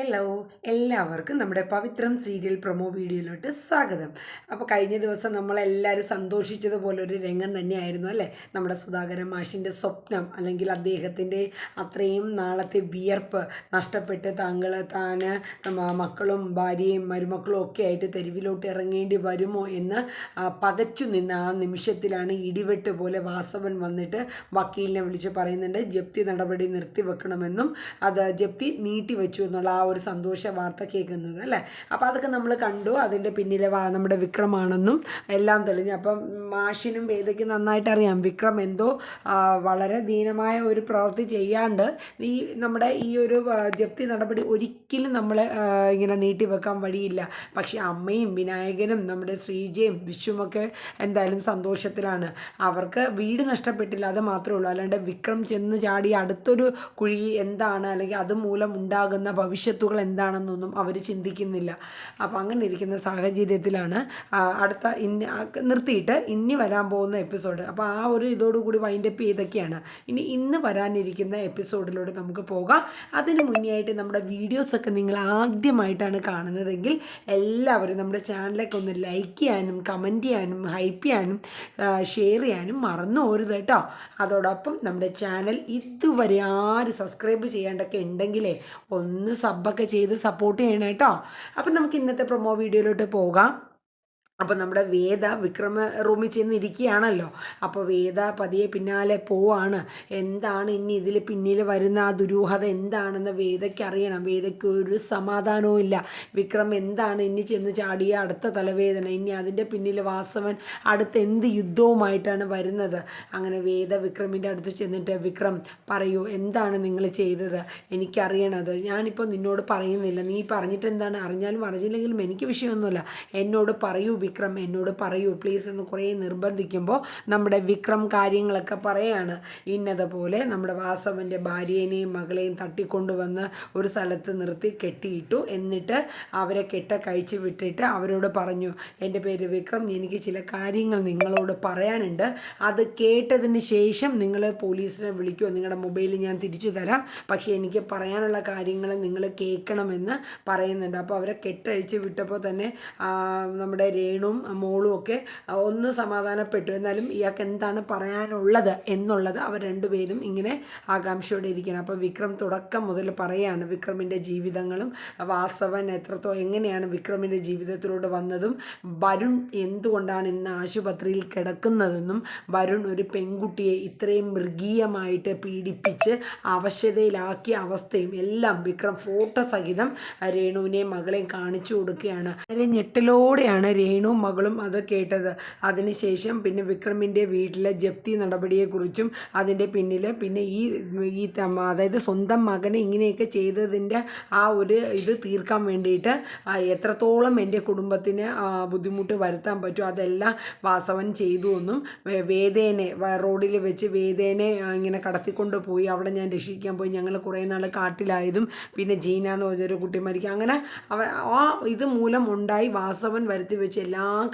Hello എല്ലാവർക്കും നമ്മുടെ പവിത്രം serial promo വീഡിയോയിലോട്ട് സ്വാഗതം. അപ്പോൾ കഴിഞ്ഞ ദിവസം നമ്മളെല്ലാവരും സന്തോഷിച്ചതുപോലെ ഒരു രംഗം തന്നെയായിരുന്നു അല്ലേ? നമ്മുടെ സുധാകരൻ മാഷിന്റെ സ്വപ്നം അല്ലെങ്കിൽ അദ്ദേഹത്തിന്റെ അത്രയും നാളത്തെ വിയർപ്പ് നഷ്ടപ്പെട്ട് താങ്കൾ താൻ മക്കളും ഭാര്യയും മരുമക്കളും ഒക്കെ ആയിട്ട് തെരുവിലോട്ട് ഇറങ്ങേണ്ടി വരുമോ എന്ന് പകച്ചു നിന്ന ആ നിമിഷത്തിലാണ് ഇടിവെട്ട് പോലെ വാസവൻ വന്നിട്ട് വക്കീലിനെ വിളിച്ച് പറയുന്നുണ്ട് ജപ്തി നടപടി നിർത്തിവെക്കണമെന്നും അത് ജപ്തി നീട്ടിവെച്ചു എന്നുള്ള ആ ഒരു സന്തോഷ വാർത്ത കേൾക്കുന്നത് അല്ലേ? അപ്പോൾ അതൊക്കെ നമ്മൾ കണ്ടു. അതിന്റെ പിന്നിലെ നമ്മുടെ വിക്രമാണെന്നും എല്ലാം തെളിഞ്ഞു. അപ്പം മാഷിനും വേദയ്ക്കും നന്നായിട്ട് അറിയാം. വിക്രം എന്തോ വളരെ ദീനമായ ഒരു പ്രവൃത്തി ചെയ്യാണ്ട് ഈ നമ്മുടെ ഈ ഒരു ജപ്തി നടപടി ഒരിക്കലും നമ്മളെ ആ, ഇങ്ങനെ നീട്ടിവെക്കാൻ വഴിയില്ല. പക്ഷേ അമ്മയും വിനായകനും നമ്മുടെ ശ്രീജയും വിശ്വമൊക്കെ എന്തായാലും സന്തോഷത്തിലാണ്. അവർക്ക് വീട് നഷ്ടപ്പെട്ടില്ല അത് മാത്രമേ ഉള്ളൂ. അല്ലാണ്ട് വിക്രം ചെന്ന് ചാടി അടുത്തൊരു കുഴി എന്താണ് അല്ലെങ്കിൽ അതുമൂലം ഉണ്ടാകുന്ന ഭവിഷ്യത്തുകൾ എന്താണെന്നൊന്നും അവർ ചിന്തിക്കുന്നില്ല. അപ്പോൾ അങ്ങനെ ഇരിക്കുന്ന സാഹചര്യത്തിലാണ് അടുത്ത ഇനി നിർത്തിയിട്ട് ഇനി വരാൻ പോകുന്ന എപ്പിസോഡ്. അപ്പോൾ ആ ഒരു ഇതോടുകൂടി വൈൻഡപ്പ് ചെയ്തൊക്കെയാണ്. ഇനി ഇന്ന് വരാനിരിക്കുന്ന എപ്പിസോഡിലൂടെ നമുക്ക് പോകാം. അതിന് മുന്നേ ആയിട്ട് നമ്മുടെ വീഡിയോസൊക്കെ നിങ്ങൾ ആദ്യമായിട്ടാണ് കാണുന്നതെങ്കിൽ എല്ലാവരും നമ്മുടെ ചാനലൊക്കെ ഒന്ന് ലൈക്ക് ചെയ്യാനും കമന്റ് ചെയ്യാനും ഹൈപ്പ് ചെയ്യാനും ഷെയർ ചെയ്യാനും മറന്നു പോരുത് കേട്ടോ. അതോടൊപ്പം നമ്മുടെ ചാനൽ ഇതുവരെ ആര് സബ്സ്ക്രൈബ് ചെയ്യാണ്ടൊക്കെ ഉണ്ടെങ്കിലേ ഒന്ന് സബ്ബൊക്കെ ചെയ്ത് സപ്പോർട്ട് ചെയ്യണം കേട്ടോ അപ്പം നമുക്ക് ഇന്നത്തെ പ്രൊമോ വീഡിയോയിലോട്ട് പോകാം. അപ്പോൾ നമ്മുടെ വേദ വിക്രമ റൂമിൽ ചെന്ന് ഇരിക്കുകയാണല്ലോ അപ്പോൾ വേദ പതിയെ പിന്നാലെ പോവാണ്. എന്താണ് ഇനി ഇതിൽ പിന്നിൽ വരുന്ന ആ ദുരൂഹത? എന്താണെന്ന് വേദയ്ക്ക് അറിയണം. വേദയ്ക്ക് ഒരു സമാധാനവും ഇല്ല. വിക്രം എന്താണ് ഇനി ചെന്ന് ചാടിയ അടുത്ത തലവേദന? ഇനി അതിന്റെ പിന്നിൽ വാസവൻ അടുത്ത എന്ത് യുദ്ധവുമായിട്ടാണ് വരുന്നത്? അങ്ങനെ വേദ വിക്രമിന്റെ അടുത്ത് ചെന്നിട്ട് വിക്രം പറയൂ എന്താണ് നിങ്ങൾ ചെയ്തത്? എനിക്കറിയണത്. ഞാനിപ്പോൾ നിന്നോട് പറയുന്നില്ല. നീ പറഞ്ഞിട്ട് എന്താണ് അറിഞ്ഞാലും അറിഞ്ഞില്ലെങ്കിലും എനിക്ക് വിഷയമൊന്നുമില്ല. എന്നോട് പറയൂ വിക്രം എന്നോട് പറയൂ പ്ലീസ് എന്ന് കുറേ നിർബന്ധിക്കുമ്പോൾ നമ്മുടെ വിക്രം കാര്യങ്ങളൊക്കെ പറയാണ്. ഇന്നതുപോലെ നമ്മുടെ വാസവന്റെ ഭാര്യേനെയും മകളെയും തട്ടിക്കൊണ്ടുവന്ന് ഒരു സ്ഥലത്ത് നിർത്തി കെട്ടിയിട്ടു എന്നിട്ട് അവരെ കെട്ട കഴിച്ച് വിട്ടിട്ട് അവരോട് പറഞ്ഞു എന്റെ പേര് വിക്രം എനിക്ക് ചില കാര്യങ്ങൾ നിങ്ങളോട് പറയാനുണ്ട്. അത് കേട്ടതിന് ശേഷം നിങ്ങൾ പോലീസിനെ വിളിക്കുമോ നിങ്ങളുടെ മൊബൈൽ ഞാൻ തിരിച്ചു തരാം. പക്ഷേ എനിക്ക് പറയാനുള്ള കാര്യങ്ങൾ നിങ്ങൾ കേൾക്കണമെന്ന് പറയുന്നുണ്ട്. അപ്പോൾ അവരെ കെട്ടഴിച്ച് വിട്ടപ്പോൾ തന്നെ നമ്മുടെ നമ്മുടെ രേണുവും മോളും ഒക്കെ ഒന്ന് സമാധാനപ്പെട്ടു. എന്നാലും ഇയാൾക്ക് എന്താണ് പറയാനുള്ളത് എന്നുള്ളത് അവർ രണ്ടുപേരും ഇങ്ങനെ ആകാംക്ഷയോടെ ഇരിക്കണം അപ്പോൾ വിക്രം തുടക്കം മുതൽ പറയാണ് വിക്രമിന്റെ ജീവിതങ്ങളും വാസവൻ എത്രത്തോ എങ്ങനെയാണ് വിക്രമിന്റെ ജീവിതത്തിലൂടെ വന്നതും വരുൺ എന്തുകൊണ്ടാണ് ഇന്ന് ആശുപത്രിയിൽ കിടക്കുന്നതെന്നും വരുൺ ഒരു പെൺകുട്ടിയെ ഇത്രയും മൃഗീയമായിട്ട് പീഡിപ്പിച്ച് അവശതയിലാക്കിയ അവസ്ഥയും എല്ലാം വിക്രം ഫോട്ടോ സഹിതം രേണുവിനെയും മകളെയും കാണിച്ചു കൊടുക്കുകയാണ്. വളരെ ഞെട്ടലോടെയാണ് രേണുവും മകളും അത് കേട്ടത്. അതിനുശേഷം പിന്നെ വിക്രമിന്റെ വീട്ടിലെ ജപ്തി നടപടിയെക്കുറിച്ചും അതിന്റെ പിന്നിൽ പിന്നെ ഈ ഈ അതായത് സ്വന്തം മകനെ ഇങ്ങനെയൊക്കെ ചെയ്തതിന്റെ ആ ഒരു ഇത് തീർക്കാൻ വേണ്ടിയിട്ട് എത്രത്തോളം എന്റെ കുടുംബത്തിന് ബുദ്ധിമുട്ട് വരുത്താൻ പറ്റും അതെല്ലാം വാസവൻ ചെയ്തു എന്നും വേദേനെ റോഡിൽ വെച്ച് വേദേനെ ഇങ്ങനെ കടത്തിക്കൊണ്ട് പോയി അവിടെ ഞാൻ രക്ഷിക്കാൻ പോയി. ഞങ്ങൾ കുറേ നാൾ കാട്ടിലായതും പിന്നെ ജീന എന്ന് പറഞ്ഞൊരു കുട്ടി മരിക്കും അങ്ങനെ അവ ആ ഇത് മൂലം ഉണ്ടായി വാസവൻ വരുത്തി വെച്ച്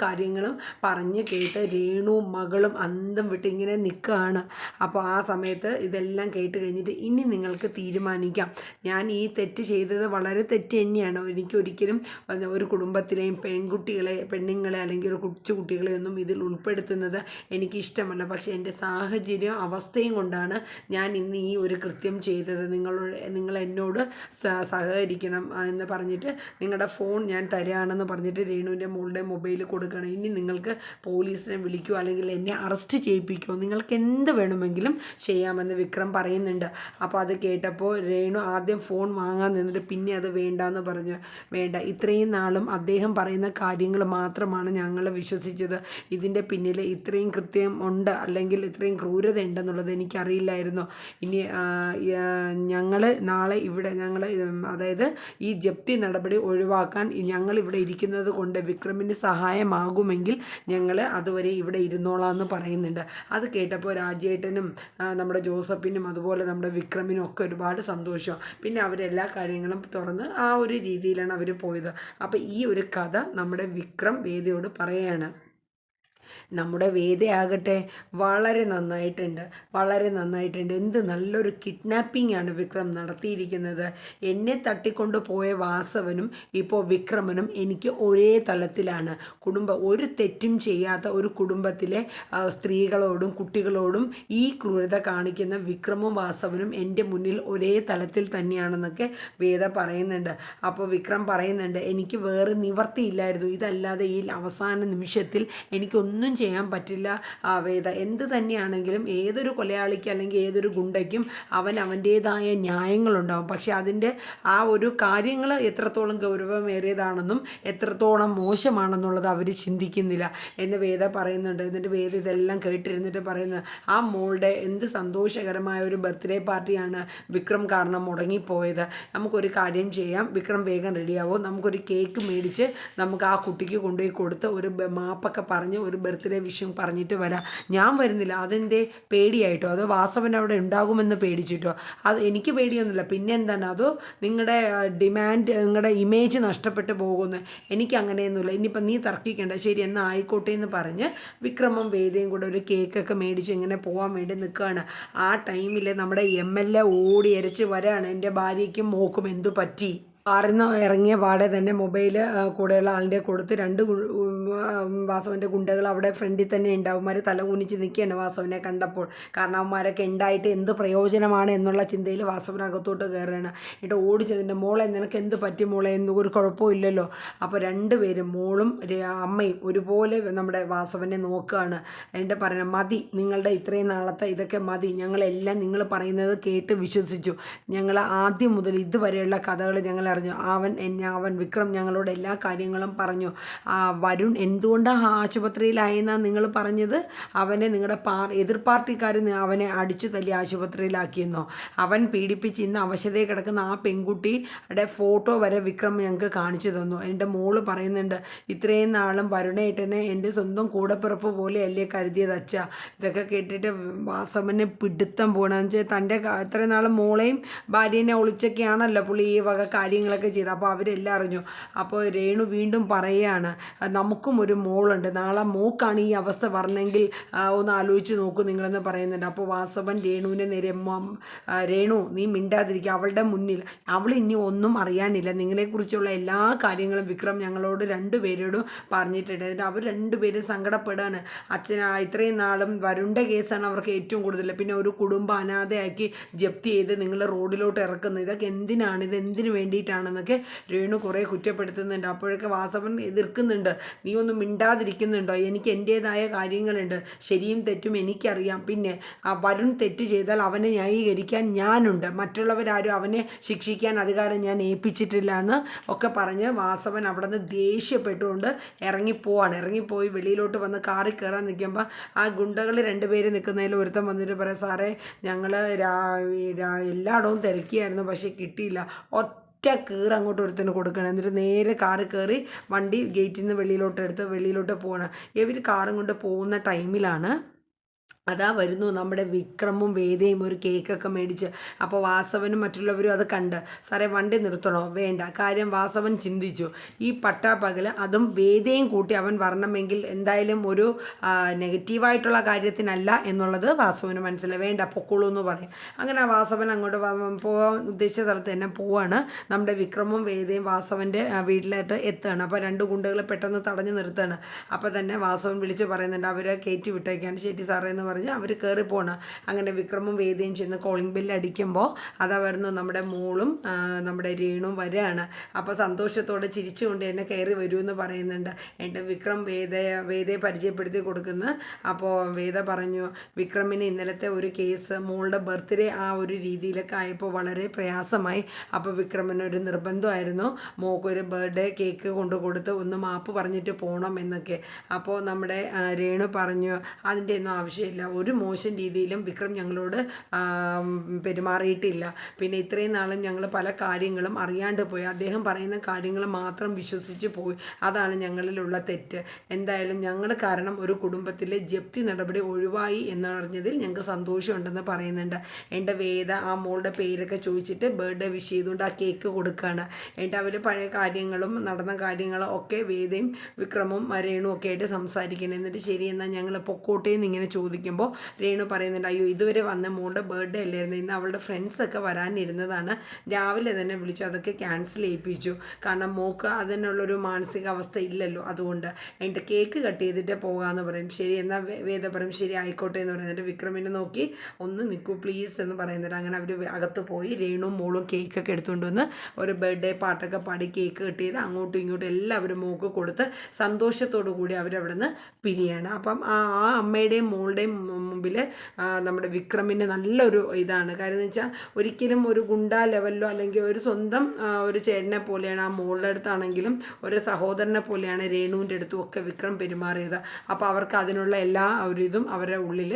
കാര്യങ്ങളും പറഞ്ഞ് കേട്ട് രേണുവും മകളും അന്തം വിട്ട് ഇങ്ങനെ നിൽക്കുകയാണ് അപ്പോൾ ആ സമയത്ത് ഇതെല്ലാം കേട്ട് കഴിഞ്ഞിട്ട് ഇനി നിങ്ങൾക്ക് തീരുമാനിക്കാം. ഞാൻ ഈ തെറ്റ് ചെയ്തത് വളരെ തെറ്റ് തന്നെയാണ്. എനിക്ക് ഒരിക്കലും ഒരു കുടുംബത്തിലെയും പെൺകുട്ടികളെ പെണ്ണുങ്ങളെ അല്ലെങ്കിൽ ഒരു കൊച്ചു കുട്ടികളെ ഒന്നും ഇതിൽ ഉൾപ്പെടുത്തുന്നത് എനിക്കിഷ്ടമല്ല. പക്ഷേ എന്റെ സാഹചര്യം അവസ്ഥയും കൊണ്ടാണ് ഞാൻ ഇന്ന് ഈ ഒരു കൃത്യം ചെയ്തത്. നിങ്ങളോട് നിങ്ങൾ എന്നോട് സഹകരിക്കണം എന്ന് പറഞ്ഞിട്ട് നിങ്ങളുടെ ഫോൺ ഞാൻ തരാണെന്ന് പറഞ്ഞിട്ട് രേണുവിന്റെ മോളുടെ മൊബൈൽ കൊടുക്കണം ഇനി നിങ്ങൾക്ക് പോലീസിനെ വിളിക്കുമോ അല്ലെങ്കിൽ എന്നെ അറസ്റ്റ് ചെയ്യിപ്പിക്കുമോ നിങ്ങൾക്ക് എന്ത് വേണമെങ്കിലും ചെയ്യാമെന്ന് വിക്രം പറയുന്നുണ്ട്. അപ്പോൾ അത് കേട്ടപ്പോൾ രേണു ആദ്യം ഫോൺ വാങ്ങാൻ നിന്നിട്ട് പിന്നെ അത് വേണ്ടാന്ന് പറഞ്ഞു. വേണ്ട ഇത്രയും നാളും അദ്ദേഹം പറയുന്ന കാര്യങ്ങൾ മാത്രമാണ് ഞങ്ങൾ വിശ്വസിച്ചത്. ഇതിന്റെ പിന്നിൽ ഇത്രയും കൃത്യം ഉണ്ട് അല്ലെങ്കിൽ ഇത്രയും ക്രൂരത ഉണ്ടെന്നുള്ളത് എനിക്കറിയില്ലായിരുന്നു. ഇനി ഞങ്ങൾ നാളെ ഇവിടെ ഞങ്ങൾ അതായത് ഈ ജപ്തി നടപടി ഒഴിവാക്കാൻ ഞങ്ങൾ ഇവിടെ ഇരിക്കുന്നത് കൊണ്ട് വിക്രമിന് സഹായമാകുമെങ്കിൽ ഞങ്ങൾ അതുവരെ ഇവിടെ ഇരുന്നോളാം എന്ന് പറയുന്നുണ്ട്. അത് കേട്ടപ്പോൾ രാജേട്ടനും നമ്മുടെ ജോസഫിനും അതുപോലെ നമ്മുടെ വിക്രമിനും ഒക്കെ ഒരുപാട് സന്തോഷം. പിന്നെ അവരെല്ലാ കാര്യങ്ങളും തുറന്ന് ആ ഒരു രീതിയിലാണ് അവർ പോയത്. അപ്പോൾ ഈ ഒരു കഥ നമ്മുടെ വിക്രം വേദിയോട് പറയുകയാണ് നമ്മുടെ വേദയാകട്ടെ വളരെ നന്നായിട്ടുണ്ട് വളരെ നന്നായിട്ടുണ്ട്. എന്ത് നല്ലൊരു കിഡ്നാപ്പിംഗ് ആണ് വിക്രം നടത്തിയിരിക്കുന്നത്. എന്നെ തട്ടിക്കൊണ്ട് പോയ വാസവനും ഇപ്പോൾ വിക്രമനും എനിക്ക് ഒരേ തലത്തിലാണ്. കുടുംബ ഒരു തെറ്റും ചെയ്യാത്ത ഒരു കുടുംബത്തിലെ സ്ത്രീകളോടും കുട്ടികളോടും ഈ ക്രൂരത കാണിക്കുന്ന വിക്രമും വാസവനും എന്റെ മുന്നിൽ ഒരേ തലത്തിൽ തന്നെയാണെന്നൊക്കെ വേദ പറയുന്നുണ്ട്. അപ്പോൾ വിക്രം പറയുന്നുണ്ട് എനിക്ക് വേറെ നിവർത്തിയില്ലായിരുന്നു. ഇതല്ലാതെ ഈ അവസാന നിമിഷത്തിൽ എനിക്കൊന്നും ചെയ്യാൻ പറ്റില്ല. വേദ എന്ത് തന്നെയാണെങ്കിലും ഏതൊരു കൊലയാളിക്ക് അല്ലെങ്കിൽ ഏതൊരു ഗുണ്ടയ്ക്കും അവൻ അവന്റേതായ ന്യായങ്ങളുണ്ടാവും. പക്ഷെ അതിന്റെ ആ ഒരു കാര്യങ്ങൾ എത്രത്തോളം ഗൗരവമേറിയതാണെന്നും എത്രത്തോളം മോശമാണെന്നുള്ളത് അവർ ചിന്തിക്കുന്നില്ല. എന്ന് വേദ പറയുന്നുണ്ട്. എന്നിട്ട് വേദ ഇതെല്ലാം കേട്ടിരുന്നിട്ട് പറയുന്നത് ആ മോളുടെ എന്ത് സന്തോഷകരമായ ഒരു ബർത്ത്ഡേ പാർട്ടിയാണ് വിക്രം കാരണം മുടങ്ങിപ്പോയത്. നമുക്കൊരു കാര്യം ചെയ്യാം. വിക്രം വേഗം റെഡിയാവും. നമുക്കൊരു കേക്ക് മേടിച്ച് നമുക്ക് ആ കുട്ടിക്ക് കൊണ്ടുപോയി കൊടുത്ത് ഒരു മാപ്പൊക്കെ പറഞ്ഞ് ഒരു ബർത്ത്ഡേ വിഷും പറഞ്ഞിട്ട് വരാം. ഞാൻ വരുന്നില്ല. അതെന്റെ പേടിയായിട്ടോ? അതോ വാസവൻ അവിടെ ഉണ്ടാകുമെന്ന് പേടിച്ചിട്ടോ? അത് എനിക്ക് പേടിയൊന്നുമില്ല. പിന്നെ എന്താണ് അതോ നിങ്ങളുടെ ഡിമാൻഡ് നിങ്ങളുടെ ഇമേജ് നഷ്ടപ്പെട്ടു പോകുന്നു. എനിക്ക് അങ്ങനെയൊന്നുമില്ല. ഇനിയിപ്പം നീ തർക്കിക്കേണ്ട. ശരി എന്നാൽ ആയിക്കോട്ടെ എന്ന് പറഞ്ഞ് വിക്രമം വേദയും കൂടെ ഒരു കേക്കൊക്കെ മേടിച്ച് ഇങ്ങനെ പോകാൻ വേണ്ടി നിൽക്കുകയാണ് ആ ടൈമിൽ നമ്മുടെ എം എൽ എ ഓടി അരച്ച് വരാണ്. എന്റെ ഭാര്യയ്ക്കും മോക്കും എന്തു പറ്റി? കാറിന്ന് ഇറങ്ങിയ പാടെ തന്നെ മൊബൈൽ കൂടെയുള്ള ആളിന്റെ കൊടുത്ത് രണ്ട് വാസവന്റെ ഗുണ്ടകൾ അവിടെ ഫ്രണ്ടിൽ തന്നെ ഉണ്ട്. അവന്മാർ തല കുനിച്ച് നിൽക്കുകയാണ് വാസവനെ കണ്ടപ്പോൾ. കാരണം അവന്മാരൊക്കെ ഉണ്ടായിട്ട് എന്ത് പ്രയോജനമാണ് എന്നുള്ള ചിന്തയിൽ വാസവനകത്തോട്ട് കയറുകയാണ്. എന്നിട്ട് ഓടിച്ചതിന്റെ മോളെ നിനക്ക് എന്ത് പറ്റി മോളെ? എന്ന് ഒരു കുഴപ്പമില്ലല്ലോ അപ്പോൾ രണ്ടുപേരും മോളും അമ്മയും ഒരുപോലെ നമ്മുടെ വാസവനെ നോക്കുകയാണ്. എന്നിട്ട് പറയണം മതി നിങ്ങളുടെ ഇത്രയും നാളത്തെ ഇതൊക്കെ മതി. ഞങ്ങളെല്ലാം നിങ്ങൾ പറയുന്നത് കേട്ട് വിശ്വസിച്ചു. ഞങ്ങൾ ആദ്യം മുതൽ ഇതുവരെയുള്ള കഥകൾ ഞങ്ങൾ അറിഞ്ഞു അവൻ എന്നെ അവൻ വിക്രം ഞങ്ങളോട് എല്ലാ കാര്യങ്ങളും പറഞ്ഞു. ആ, വരുൺ എന്തുകൊണ്ടാണ് ആശുപത്രിയിലായെന്നാണ് നിങ്ങൾ പറഞ്ഞത്? അവനെ നിങ്ങളുടെ പാ എതിർ പാർട്ടിക്കാർ അവനെ അടിച്ചു തല്ലി ആശുപത്രിയിലാക്കിയെന്നോ? അവൻ പീഡിപ്പിച്ച് ഇന്ന് അവശതയിൽ കിടക്കുന്ന ആ പെൺകുട്ടിയുടെ ഫോട്ടോ വരെ വിക്രം ഞങ്ങൾക്ക് കാണിച്ചു തന്നു. എന്റെ മോൾ പറയുന്നുണ്ട് ഇത്രയും നാളും വരുണേട്ടനെ എന്റെ സ്വന്തം കൂടപ്പിറപ്പ് പോലെയല്ലേ കരുതിയത് അച്ഛ. ഇതൊക്കെ കേട്ടിട്ട് വാസവനെ പിടുത്തം പോകണമെന്ന് വെച്ചാൽ തന്റെ ഇത്രയും നാളും മോളെയും ഭാര്യേനെ ഒളിച്ചൊക്കെയാണല്ലോ പുള്ളി ഈ വക കാര്യങ്ങളൊക്കെ ചെയ്ത്. അപ്പോൾ അവരെല്ലാം അറിഞ്ഞു. അപ്പോൾ രേണു വീണ്ടും പറയുകയാണ് നമുക്കും ഒരു മോളുണ്ട്. നാളെ മോക്കാണ് ഈ അവസ്ഥ പറഞ്ഞെങ്കിൽ ഒന്ന് ആലോചിച്ച് നോക്കൂ നിങ്ങളെന്ന് പറയുന്നുണ്ട്. അപ്പോൾ വാസവൻ രേണുവിന്റെ നേരെ "മം, രേണു നീ മിണ്ടാതിരിക്കുക അവളുടെ മുന്നിൽ അവൾ ഇനി ഒന്നും അറിയാനില്ല. നിങ്ങളെക്കുറിച്ചുള്ള എല്ലാ കാര്യങ്ങളും വിക്രം ഞങ്ങളോട് രണ്ടുപേരോടും പറഞ്ഞിട്ടുണ്ട്. എന്നിട്ട് അവർ രണ്ടുപേരും സങ്കടപ്പെടാണ് അച്ഛൻ ഇത്രയും നാളും വരുണ്ട കേസാണ് അവർക്ക് ഏറ്റവും കൂടുതൽ. പിന്നെ ഒരു കുടുംബം അനാഥയാക്കി ജപ്തി ചെയ്ത് നിങ്ങൾ റോഡിലോട്ട് ഇറക്കുന്നത്. ഇതൊക്കെ എന്തിനാണ്? ഇത് എന്തിനു വേണ്ടിയിട്ടാണെന്നൊക്കെ രേണു കുറേ കുറ്റപ്പെടുത്തുന്നുണ്ട്. അപ്പോഴൊക്കെ വാസവൻ എതിർക്കുന്നുണ്ട്. നീ ഒന്നും മിണ്ടാതിരിക്കുന്നുണ്ടോ? എനിക്ക് എന്റേതായ കാര്യങ്ങളുണ്ട്. ശരിയും തെറ്റും എനിക്കറിയാം. പിന്നെ ആ വരുൺ തെറ്റ് ചെയ്താൽ അവനെ ന്യായീകരിക്കാൻ ഞാനുണ്ട്. മറ്റുള്ളവരാരും അവനെ ശിക്ഷിക്കാൻ അധികാരം ഞാൻ ഏൽപ്പിച്ചിട്ടില്ല എന്ന് ഒക്കെ പറഞ്ഞ് വാസവൻ അവിടെ നിന്ന് ദേഷ്യപ്പെട്ടുകൊണ്ട് ഇറങ്ങിപ്പോവാണ്. ഇറങ്ങിപ്പോയി വെളിയിലോട്ട് വന്ന് കാറി കയറാൻ നിൽക്കുമ്പോൾ ആ ഗുണ്ടകൾ രണ്ടുപേര് നിൽക്കുന്നതിൽ ഒരുത്തൻ വന്നിട്ട് പറയാം സാറേ ഞങ്ങൾ എല്ലായിടവും തിരക്കിയായിരുന്നു. പക്ഷേ കിട്ടിയില്ല. ഒറ്റ കീറ് അങ്ങോട്ട് ഒരുത്തിന് കൊടുക്കണം. എന്നിട്ട് നേരെ കാറ് കയറി വണ്ടി ഗേറ്റിൽ നിന്ന് വെളിയിലോട്ട് എടുത്ത് വെളിയിലോട്ട് പോകണം. ഇവർ കാറും കൊണ്ട് പോകുന്ന ടൈമിലാണ് അതാ വരുന്നു നമ്മുടെ വിക്രമും വേദയും ഒരു കേക്കൊക്കെ മേടിച്ച്. അപ്പോൾ വാസവനും മറ്റുള്ളവരും അത് കണ്ട് സാറേ വണ്ടി നിർത്തണോ? വേണ്ട. കാര്യം വാസവൻ ചിന്തിച്ചു. ഈ പട്ടാപ്പകൽ അതും വേദയും കൂട്ടി അവൻ വരണമെങ്കിൽ എന്തായാലും ഒരു നെഗറ്റീവായിട്ടുള്ള കാര്യത്തിനല്ല എന്നുള്ളത് വാസവന് മനസ്സിലായി. വേണ്ട പൊക്കോളൂ എന്ന് പറയും. അങ്ങനെ ആ വാസവൻ അങ്ങോട്ട് പോകാൻ ഉദ്ദേശിച്ച സ്ഥലത്ത് തന്നെ പോവാണ്. നമ്മുടെ വിക്രമും വേദയും വാസവന്റെ വീട്ടിലായിട്ട് എത്തുകയാണ്. അപ്പോൾ രണ്ട് ഗുണ്ടകൾ പെട്ടെന്ന് തടഞ്ഞു നിർത്തുകയാണ്. അപ്പോൾ തന്നെ വാസവൻ വിളിച്ച് പറയുന്നുണ്ട് അവരെ കയറ്റി വിട്ടേക്കാൻ ശരി സാറേ എന്ന് പറഞ്ഞ് അവർ കയറി പോകണം അങ്ങനെ വിക്രമും വേദിയും ചെന്ന് കോളിംഗ് ബെല്ല് അടിക്കുമ്പോൾ അതാ വരുന്നു നമ്മുടെ മോളും നമ്മുടെ രേണും വരികയാണ് അപ്പോൾ സന്തോഷത്തോടെ ചിരിച്ചുകൊണ്ട് എന്നെ കയറി വരൂ എന്ന് പറയുന്നുണ്ട്. എന്റെ വിക്രം വേദയെ വേദയെ പരിചയപ്പെടുത്തി കൊടുക്കുന്നു. അപ്പോൾ വേദ പറഞ്ഞു വിക്രമിന് ഇന്നലത്തെ ഒരു കേസ് മോളുടെ ബർത്ത്ഡേ ആ ഒരു രീതിയിലൊക്കെ ആയപ്പോൾ വളരെ പ്രയാസമായി. അപ്പോൾ വിക്രമിന് ഒരു നിർബന്ധമായിരുന്നു. മോക്കൊരു ബർത്ത്ഡേ കേക്ക് കൊണ്ടു കൊടുത്ത് ഒന്ന് മാപ്പ് പറഞ്ഞിട്ട് പോകണം എന്നൊക്കെ. അപ്പോൾ നമ്മുടെ രേണു പറഞ്ഞു അതിന്റെ ഒന്നും ആവശ്യമില്ല. ഒരു മോശം രീതിയിലും വിക്രം ഞങ്ങളോട് പെരുമാറിയിട്ടില്ല. പിന്നെ ഇത്രയും നാളും ഞങ്ങൾ പല കാര്യങ്ങളും അറിയാണ്ട് പോയി. അദ്ദേഹം പറയുന്ന കാര്യങ്ങൾ മാത്രം വിശ്വസിച്ച് പോയി. അതാണ് ഞങ്ങളിലുള്ള തെറ്റ്. എന്തായാലും ഞങ്ങൾ കാരണം ഒരു കുടുംബത്തിലെ ജപ്തി നടപടി ഒഴിവായി എന്ന് പറഞ്ഞതിൽ ഞങ്ങൾക്ക് സന്തോഷമുണ്ടെന്ന് പറയുന്നുണ്ട്. എന്റെ വേദ ആ മോളുടെ പേരൊക്കെ ചോദിച്ചിട്ട് ബർത്ത്ഡേ വിഷ് ചെയ്തുകൊണ്ട് ആ കേക്ക് കൊടുക്കുകയാണ്. എന്റെ അവർ പഴയ കാര്യങ്ങളും നടന്ന കാര്യങ്ങളും ഒക്കെ വേദയും വിക്രമും രേണു ഒക്കെ ആയിട്ട് സംസാരിക്കണം എന്നിട്ട് ശരി എന്നാൽ ഞങ്ങൾ പൊക്കോട്ടേന്ന് ഇങ്ങനെ ഇങ്ങനെ ചോദിക്കുമ്പോൾ രേണു പറയുന്നുണ്ട് അയ്യോ ഇതുവരെ വന്ന മോളുടെ ബർത്ത്ഡേ അല്ലായിരുന്നു. ഇന്ന് അവളുടെ ഫ്രണ്ട്സൊക്കെ വരാനിരുന്നതാണ്. രാവിലെ തന്നെ വിളിച്ചു അതൊക്കെ ക്യാൻസൽ ചെയ്യിപ്പിച്ചു. കാരണം മോക്ക് അതിനുള്ളൊരു മാനസികാവസ്ഥ ഇല്ലല്ലോ അതുകൊണ്ട്. എന്നിട്ട് കേക്ക് കട്ട് ചെയ്തിട്ട് പോകാമെന്ന് പറയും. ശരി എന്നാൽ വേദ പറയും ശരി ആയിക്കോട്ടെ എന്ന് പറയുന്നുണ്ട്. വിക്രമിനെ നോക്കി ഒന്ന് നിൽക്കൂ പ്ലീസ് എന്ന് പറയുന്നുണ്ട്. അങ്ങനെ അവർ അകത്ത് പോയി രേണുവും മോളും കേക്കൊക്കെ എടുത്തുകൊണ്ട് വന്ന് ഒരു ബർത്ത്ഡേ പാട്ടൊക്കെ പാടി കേക്ക് കട്ട് ചെയ്ത് അങ്ങോട്ടും ഇങ്ങോട്ടും എല്ലാവരും മോക്ക് കൊടുത്ത് സന്തോഷത്തോടു കൂടി അവരവിടെ നിന്ന് പിരിയാണ്. അപ്പം ആ അമ്മയുടെയും മോളുടെയും മുമ്പിൽ നമ്മുടെ വിക്രമിന് നല്ലൊരു ഇതാണ്. കാര്യം എന്ന് വെച്ചാൽ ഒരിക്കലും ഒരു ഗുണ്ട ലെവലിലോ അല്ലെങ്കിൽ ഒരു സ്വന്തം ഒരു ചേട്ടനെ പോലെയാണ് ആ മോളുടെ അടുത്താണെങ്കിലും ഒരു സഹോദരനെ പോലെയാണ് രേണുവിന്റെ അടുത്തും ഒക്കെ വിക്രം പെരുമാറിയത്. അപ്പോൾ അവർക്ക് അതിനുള്ള എല്ലാ ഒരു ഇതും അവരുടെ ഉള്ളിൽ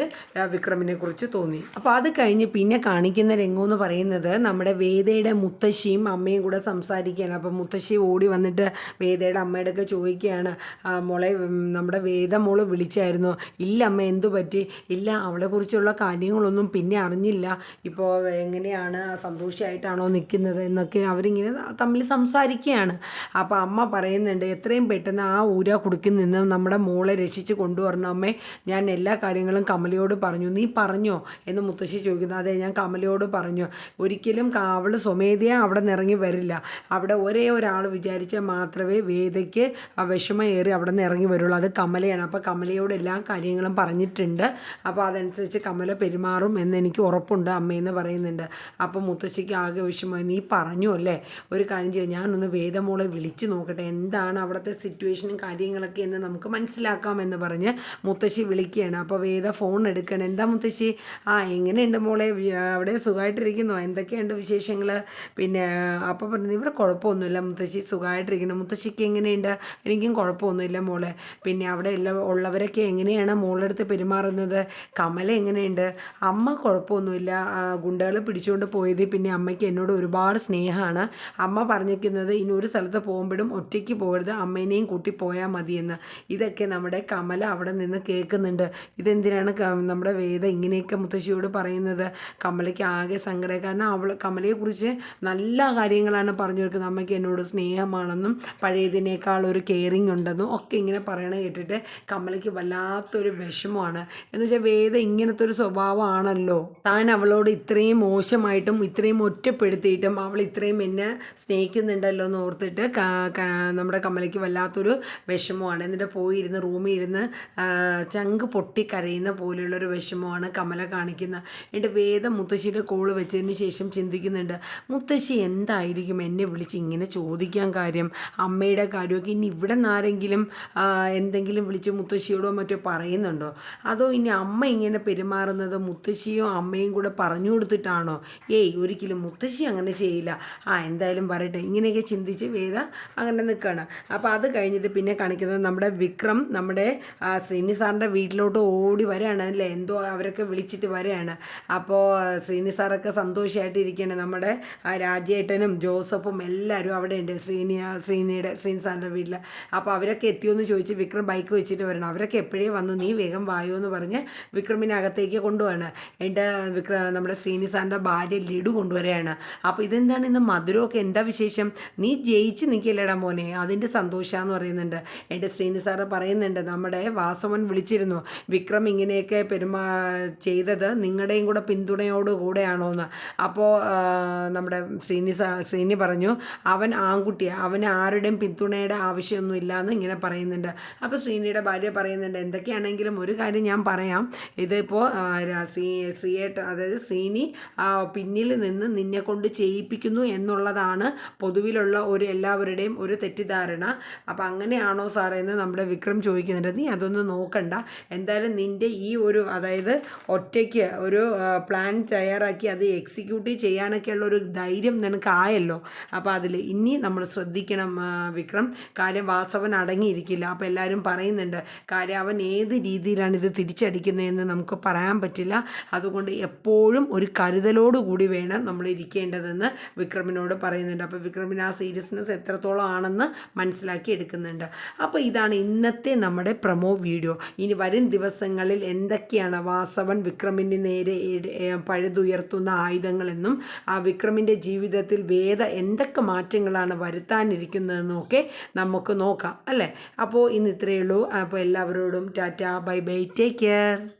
വിക്രമിനെ കുറിച്ച് തോന്നി. അപ്പോൾ അത് കഴിഞ്ഞ് പിന്നെ കാണിക്കുന്ന രംഗം എന്ന് പറയുന്നത് നമ്മുടെ വേദയുടെ മുത്തശ്ശിയും അമ്മയും കൂടെ സംസാരിക്കുകയാണ്. അപ്പോൾ മുത്തശ്ശി ഓടി വന്നിട്ട് വേദയുടെ അമ്മയുടെ ഒക്കെ ചോദിക്കുകയാണ് "ആ, മോളെ നമ്മുടെ വേദ മോൾ വിളിച്ചായിരുന്നു. ഇല്ല അമ്മ എന്തു പറ്റി? ഇല്ല അവളെ കുറിച്ചുള്ള കാര്യങ്ങളൊന്നും പിന്നെ അറിഞ്ഞില്ല. ഇപ്പോൾ എങ്ങനെയാണ് സന്തോഷമായിട്ടാണോ നിൽക്കുന്നത് എന്നൊക്കെ അവരിങ്ങനെ തമ്മിൽ സംസാരിക്കുകയാണ്. അപ്പോൾ അമ്മ പറയുന്നുണ്ട് എത്രയും പെട്ടെന്ന് ആ ഊര കുടുക്കിൽ നിന്ന് നമ്മുടെ മോളെ രക്ഷിച്ച് കൊണ്ടുവരണം. അമ്മേ ഞാൻ എല്ലാ കാര്യങ്ങളും കമലയോട് പറഞ്ഞു. നീ പറഞ്ഞോ? എന്ന് മുത്തശ്ശി ചോദിക്കുന്നു. അതെ ഞാൻ കമലയോട് പറഞ്ഞു. ഒരിക്കലും അവൾ സ്വമേധയാ അവിടെ നിറങ്ങി വരില്ല. അവിടെ ഒരേ ഒരാൾ വിചാരിച്ചാൽ മാത്രമേ വേദയ്ക്ക് ആ വിഷമം ഏറി അവിടെ നിന്ന് ഇറങ്ങി വരുള്ളൂ. അത് കമലയാണ്. അപ്പോൾ കമലയോട് എല്ലാ കാര്യങ്ങളും പറഞ്ഞിട്ടുണ്ട്. അപ്പോൾ അതനുസരിച്ച് കമല പെരുമാറും എന്ന് എനിക്ക് ഉറപ്പുണ്ട് അമ്മയെന്ന് പറയുന്നുണ്ട്. അപ്പോൾ മുത്തശ്ശിക്ക് ആകെ വിഷമമായി നീ പറഞ്ഞു അല്ലേ? ഒരു കാര്യം ചെയ്യാം ഞാനൊന്ന് വേദമോളെ വിളിച്ചു നോക്കട്ടെ. എന്താണ് അവിടുത്തെ സിറ്റുവേഷനും കാര്യങ്ങളൊക്കെ എന്ന് നമുക്ക് മനസ്സിലാക്കാമെന്ന് പറഞ്ഞ് മുത്തശ്ശി വിളിക്കുകയാണ്. അപ്പോൾ വേദ ഫോൺ എടുക്കണം എന്താ മുത്തശ്ശി? ആ എങ്ങനെയുണ്ട് മോളെ? അവിടെ സുഖമായിട്ടിരിക്കുന്നു? എന്തൊക്കെയുണ്ട് വിശേഷങ്ങൾ പിന്നെ അപ്പോൾ പറഞ്ഞു ഇവിടെ കുഴപ്പമൊന്നുമില്ല മുത്തശ്ശി സുഖമായിട്ടിരിക്കുന്നു. മുത്തശ്ശിക്ക് എങ്ങനെയുണ്ട്? എനിക്കും കുഴപ്പമൊന്നുമില്ല മോളെ. പിന്നെ അവിടെ എല്ലാ ഉള്ളവരൊക്കെ എങ്ങനെയാണ് മോളെടുത്ത് അടുത്ത് പെരുമാറുന്നത് കമല എങ്ങനെയുണ്ട്? അമ്മ കുഴപ്പമൊന്നുമില്ല. ഗുണ്ടകൾ പിടിച്ചുകൊണ്ട് പോയത് പിന്നെ അമ്മയ്ക്ക് എന്നോട് ഒരുപാട് സ്നേഹമാണ്. അമ്മ പറഞ്ഞിരിക്കുന്നത് ഇനി ഒരു സ്ഥലത്ത് പോകുമ്പോഴും ഒറ്റയ്ക്ക് പോകരുത്. അമ്മേനെയും കൂട്ടി പോയാൽ മതിയെന്ന്. ഇതൊക്കെ നമ്മുടെ കമല അവിടെ നിന്ന് കേൾക്കുന്നുണ്ട്. ഇതെന്തിനാണ് നമ്മുടെ വേദ ഇങ്ങനെയൊക്കെ മുത്തശ്ശിയോട് പറയുന്നത്? കമലയ്ക്ക് ആകെ സങ്കടം കാരണം അവൾ കമലയെക്കുറിച്ച് നല്ല കാര്യങ്ങളാണ് പറഞ്ഞു കൊടുക്കുന്നത്. അമ്മയ്ക്ക് എന്നോട് സ്നേഹമാണെന്നും പഴയതിനേക്കാൾ ഒരു കെയറിങ് ഉണ്ടെന്നും ഒക്കെ ഇങ്ങനെ പറയണ കേട്ടിട്ട് കമലയ്ക്ക് വല്ലാത്തൊരു വിഷമമാണ്. എന്ന് വെച്ചാൽ വേദ ഇങ്ങനത്തെ ഒരു സ്വഭാവമാണല്ലോ. താൻ അവളോട് ഇത്രയും മോശമായിട്ടും ഇത്രയും ഒറ്റപ്പെടുത്തിയിട്ടും അവൾ ഇത്രയും എന്നെ സ്നേഹിക്കുന്നുണ്ടല്ലോ എന്ന് ഓർത്തിട്ട് നമ്മുടെ കമലയ്ക്ക് വല്ലാത്തൊരു വിഷമമാണ്. എന്നിട്ട് പോയിരുന്ന് റൂമിൽ ഇരുന്ന് ചങ്ക് പൊട്ടി കരയുന്ന പോലെയുള്ളൊരു വിഷമമാണ് കമല കാണിക്കുന്നത് എന്നിട്ട് വേദ മുത്തശ്ശിയുടെ കോൾ വെച്ചതിന് ശേഷം ചിന്തിക്കുന്നുണ്ട് മുത്തശ്ശി എന്തായിരിക്കും എന്നെ വിളിച്ച് ഇങ്ങനെ ചോദിക്കാൻ കാര്യം? അമ്മയുടെ കാര്യമൊക്കെ ഇനി ഇവിടെ നിന്ന് ആരെങ്കിലും എന്തെങ്കിലും വിളിച്ച് മുത്തശ്ശിയോടോ മറ്റോ പറയുന്നുണ്ടോ? അതോ ഇനി അമ്മ ഇങ്ങനെ പെരുമാറുന്നത് മുത്തശ്ശിയോ അമ്മയും കൂടെ പറഞ്ഞു കൊടുത്തിട്ടാണോ? ഏയ് ഒരിക്കലും മുത്തശ്ശി അങ്ങനെ ചെയ്യില്ല. ആ എന്തായാലും പറയട്ടെ. ഇങ്ങനെയൊക്കെ ചിന്തിച്ച് വേദ അങ്ങനെ നിൽക്കുകയാണ് അപ്പോൾ അത് കഴിഞ്ഞിട്ട് പിന്നെ കാണിക്കുന്നത് നമ്മുടെ വിക്രം നമ്മുടെ ശ്രീനി സാറിന്റെ വീട്ടിലോട്ട് ഓടി വരികയാണ് അല്ലേ? എന്തോ അവരൊക്കെ വിളിച്ചിട്ട് വരികയാണ് അപ്പോൾ ശ്രീനി സാറൊക്കെ സന്തോഷമായിട്ട് ഇരിക്കുകയാണ് നമ്മുടെ രാജേട്ടനും ജോസഫും എല്ലാവരും അവിടെ ഉണ്ട് ശ്രീനി ശ്രീനിയുടെ ശ്രീനി സാറിന്റെ വീട്ടിൽ അപ്പോൾ അവരൊക്കെ എത്തിയോ എന്ന് ചോദിച്ച് വിക്രം ബൈക്ക് വെച്ചിട്ട് വരണം. അവരൊക്കെ എപ്പോഴേ വന്നു? നീ വേഗം വായോ എന്ന് പറഞ്ഞ് വിക്രമിനെ അകത്തേക്ക് കൊണ്ടുപോവാണ്. എന്റെ വിക്ര നമ്മുടെ ശ്രീനിസാറിന്റെ ഭാര്യ ലഡു കൊണ്ടുവരികയാണ്. അപ്പോൾ ഇതെന്താണ് ഇന്ന് മധുരമൊക്കെ എന്താ വിശേഷം? നീ ജയിച്ച് നിൽക്കില്ലടാ മോനെ? അതിന്റെ സന്തോഷമാണെന്ന് പറയുന്നുണ്ട്. എന്റെ ശ്രീനിസാറ് പറയുന്നുണ്ട് നമ്മുടെ വാസവൻ വിളിച്ചിരുന്നു. വിക്രം ഇങ്ങനെയൊക്കെ പെരുമാ ചെയ്തത് നിങ്ങളുടെയും കൂടെ പിന്തുണയോട് കൂടെയാണോ എന്ന് അപ്പോൾ നമ്മുടെ ശ്രീനി ശ്രീനി പറഞ്ഞു അവൻ ആൺകുട്ടിയാണ് അവന് ആരുടെയും പിന്തുണയുടെ ആവശ്യമൊന്നും എന്ന് ഇങ്ങനെ പറയുന്നുണ്ട്. അപ്പോൾ ശ്രീനിയുടെ ഭാര്യ പറയുന്നുണ്ട് എന്തൊക്കെയാണെങ്കിലും ഒരു കാര്യം ഞാൻ പറയാം. ഇതിപ്പോൾ ശ്രീ ശ്രീയേട്ട അതായത് ശ്രീനി പിന്നിൽ നിന്ന് നിന്നെ കൊണ്ട് ചെയ്യിപ്പിക്കുന്നു എന്നുള്ളതാണ് പൊതുവിലുള്ള ഒരു എല്ലാവരുടെയും ഒരു തെറ്റിദ്ധാരണ. അപ്പം അങ്ങനെയാണോ സാറേ എന്ന് നമ്മുടെ വിക്രം ചോദിക്കുന്നുണ്ട്. നീ അതൊന്നും നോക്കണ്ട. എന്തായാലും നിന്റെ ഈ ഒരു അതായത് ഒറ്റയ്ക്ക് ഒരു പ്ലാൻ തയ്യാറാക്കി അത് എക്സിക്യൂട്ടീവ് ചെയ്യാനൊക്കെയുള്ള ഒരു ധൈര്യം നിനക്ക് ആയല്ലോ അപ്പോൾ അതിൽ ഇനി നമ്മൾ ശ്രദ്ധിക്കണം വിക്രം. കാര്യം വാസവൻ അടങ്ങിയിരിക്കില്ല. അപ്പോൾ എല്ലാവരും പറയുന്നുണ്ട് കാര്യം അവൻ ഏത് രീതിയിലാണ് ഇത് തിരിച്ചടി അടിക്കുന്നതെന്ന് നമുക്ക് പറയാൻ പറ്റില്ല. അതുകൊണ്ട് എപ്പോഴും ഒരു കരുതലോടുകൂടി വേണം നമ്മൾ ഇരിക്കേണ്ടതെന്ന് വിക്രമിനോട് പറയുന്നുണ്ട്. അപ്പോൾ വിക്രമിന് ആ സീരിയസ്നെസ് എത്രത്തോളം ആണെന്ന് മനസ്സിലാക്കി എടുക്കുന്നുണ്ട്. അപ്പോൾ ഇതാണ് ഇന്നത്തെ നമ്മുടെ പ്രൊമോ വീഡിയോ. ഇനി വരും ദിവസങ്ങളിൽ എന്തൊക്കെയാണ് വാസവൻ വിക്രമിന് നേരെ പഴുതുയർത്തുന്ന ആയുധങ്ങളെന്നും ആ വിക്രമിന്റെ ജീവിതത്തിൽ വേദ എന്തൊക്കെ മാറ്റങ്ങളാണ് വരുത്താനിരിക്കുന്നതെന്നൊക്കെ നമുക്ക് നോക്കാം അല്ലേ? അപ്പോൾ ഇന്ന് ഇത്രയേ ഉള്ളൂ. അപ്പോൾ എല്ലാവരോടും tata bye bye. Take care. there.